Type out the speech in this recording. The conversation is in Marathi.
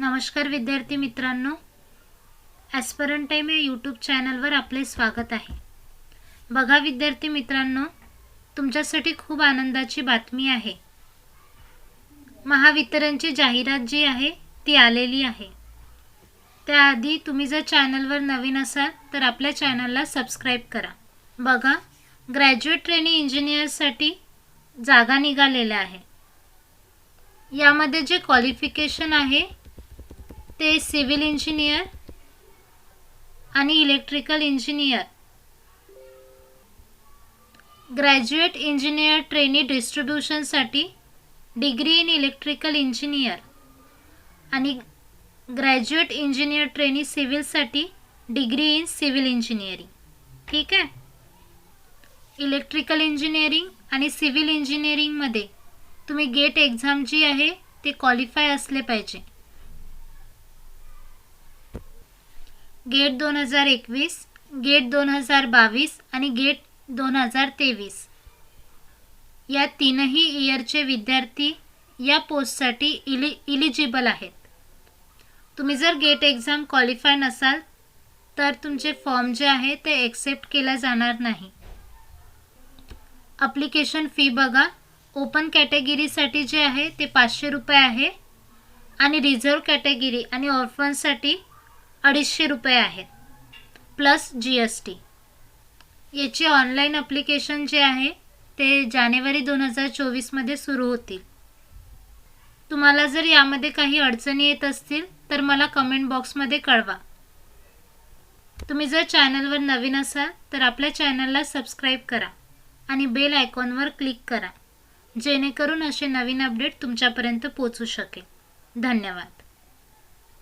नमस्कार विद्यार्थी मित्रांनो. ॲस्परन टाईम या यूट्यूब चॅनलवर आपले स्वागत आहे. बघा विद्यार्थी मित्रांनो तुमच्यासाठी खूप आनंदाची बातमी आहे. महावितरणची जाहिरात जी आहे ती आलेली आहे. त्याआधी तुम्ही जर चॅनलवर नवीन असाल तर आपल्या चॅनलला सबस्क्राईब करा. बघा ग्रॅज्युएट ट्रेनी इंजिनियरसाठी जागा निघालेल्या आहे. यामध्ये जे क्वालिफिकेशन आहे ते सिव्हिल इंजिनियर आणि electrical engineer. Graduate engineer trainee डिस्ट्रीब्युशनसाठी degree in electrical engineer आणि ग्रॅज्युएट इंजिनियर ट्रेनी सिव्हिलसाठी डिग्री इन सिव्हिल इंजिनिअरिंग ठीक आहे? इलेक्ट्रिकल इंजिनिअरिंग आणि सिव्हिल इंजिनिअरिंगमध्ये तुम्ही गेट एक्झाम जी आहे ते क्वालिफाय असले पाहिजे. गेट दोन हजार एकवीस गेट दोन हजार बावीस आणि गेट दोन हजार तेवीस. या तीनही इयरचे विद्यार्थी या पोस्टसाठी इलि इलिजिबल आहेत. तुम्ही जर गेट एक्झाम क्वालिफाय नसाल तर तुमचे फॉर्म जे आहे ते एक्सेप्ट केला जाणार नाही. अप्लिकेशन फी बघा. ओपन कॅटेगरीसाठी जे आहे ते पाचशे रुपये आहे आणि रिझर्व कॅटेगरी आणि ऑर्फनसाठी अडीचशे रुपये आहेत. प्लस जी एस टी याची ऑनलाईन अप्लिकेशन जे आहे ते जानेवारी दोन हजार चोवीसमध्ये सुरू होतील. तुम्हाला जर यामध्ये काही अडचणी येत असतील तर मला कमेंट बॉक्समध्ये कळवा. तुम्ही जर चॅनलवर नवीन असाल तर आपल्या चॅनलला सबस्क्राईब करा आणि बेल आयकॉनवर क्लिक करा. जेणेकरून असे नवीन अपडेट तुमच्यापर्यंत पोचू शकेल. धन्यवाद.